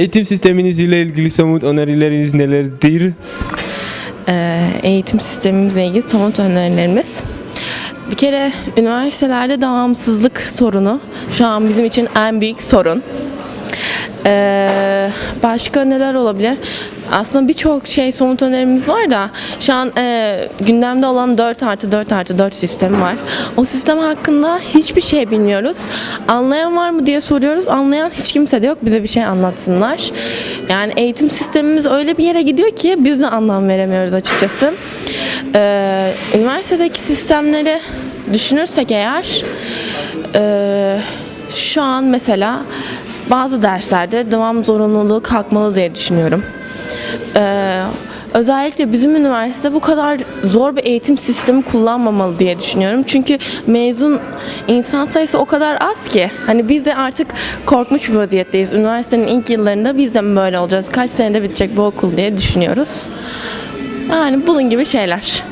Eğitim sisteminiz ile ilgili somut önerileriniz nelerdir? Ee, eğitim sistemimizle ilgili somut önerilerimiz. Bir kere üniversitelerde devamsızlık sorunu şu an bizim için en büyük sorun. Ee, başka neler olabilir? Aslında birçok şey somut önerimiz var da şu an e, gündemde olan 4 artı 4 artı 4 sistemi var. O sistem hakkında hiçbir şey bilmiyoruz. Anlayan var mı diye soruyoruz. Anlayan hiç kimse de yok. Bize bir şey anlatsınlar. Yani eğitim sistemimiz öyle bir yere gidiyor ki biz de anlam veremiyoruz açıkçası. Ee, üniversitedeki sistemleri düşünürsek eğer e, şu an mesela bazı derslerde devam zorunluluğu kalkmalı diye düşünüyorum. Ee, özellikle bizim üniversite bu kadar zor bir eğitim sistemi kullanmamalı diye düşünüyorum. Çünkü mezun insan sayısı o kadar az ki. Hani biz de artık korkmuş bir vaziyetteyiz. Üniversitenin ilk yıllarında biz de mi böyle olacağız? Kaç senede bitecek bu okul diye düşünüyoruz. Yani bunun gibi şeyler.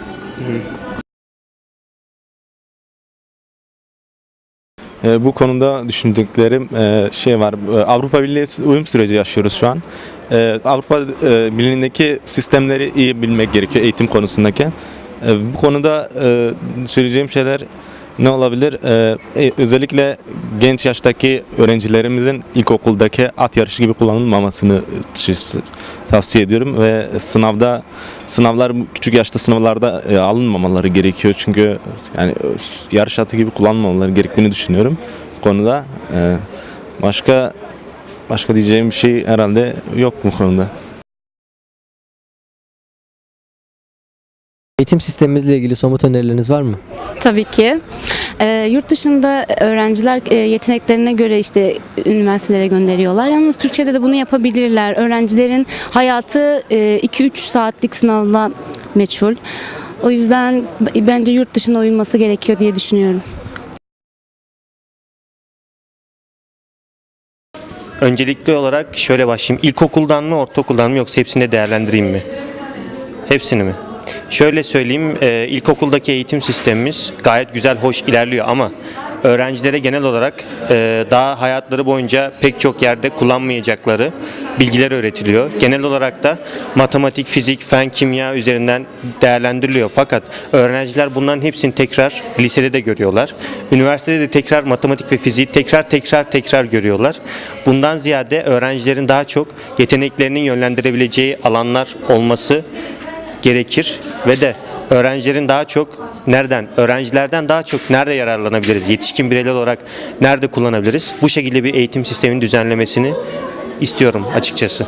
E, bu konuda düşündüklerim e, şey var. E, Avrupa Birliği uyum süreci yaşıyoruz şu an. E, Avrupa e, Birliği'ndeki sistemleri iyi bilmek gerekiyor eğitim konusundaki. E, bu konuda e, söyleyeceğim şeyler ne olabilir? E, e, özellikle genç yaştaki öğrencilerimizin ilkokuldaki at yarışı gibi kullanılmamasını tavsiye ediyorum ve sınavda sınavlar küçük yaşta sınavlarda e, alınmamaları gerekiyor çünkü yani yarış atı gibi kullanmamaları gerektiğini düşünüyorum bu konuda. E, başka başka diyeceğim bir şey herhalde yok bu konuda. Eğitim sistemimizle ilgili somut önerileriniz var mı? Tabii ki. Ee, yurt dışında öğrenciler e, yeteneklerine göre işte üniversitelere gönderiyorlar. Yalnız Türkçe'de de bunu yapabilirler. Öğrencilerin hayatı e, 2-3 saatlik sınavla meçhul. O yüzden bence yurt dışına uyulması gerekiyor diye düşünüyorum. Öncelikli olarak şöyle başlayayım. İlkokuldan mı, ortaokuldan mı yoksa hepsini de değerlendireyim mi? Hepsini mi? Şöyle söyleyeyim, e, ilkokuldaki eğitim sistemimiz gayet güzel, hoş ilerliyor ama öğrencilere genel olarak e, daha hayatları boyunca pek çok yerde kullanmayacakları bilgiler öğretiliyor. Genel olarak da matematik, fizik, fen, kimya üzerinden değerlendiriliyor. Fakat öğrenciler bunların hepsini tekrar lisede de görüyorlar. Üniversitede de tekrar matematik ve fiziği tekrar tekrar tekrar görüyorlar. Bundan ziyade öğrencilerin daha çok yeteneklerinin yönlendirebileceği alanlar olması gerekir ve de öğrencilerin daha çok nereden, öğrencilerden daha çok nerede yararlanabiliriz, yetişkin bireyler olarak nerede kullanabiliriz? Bu şekilde bir eğitim sisteminin düzenlemesini istiyorum açıkçası.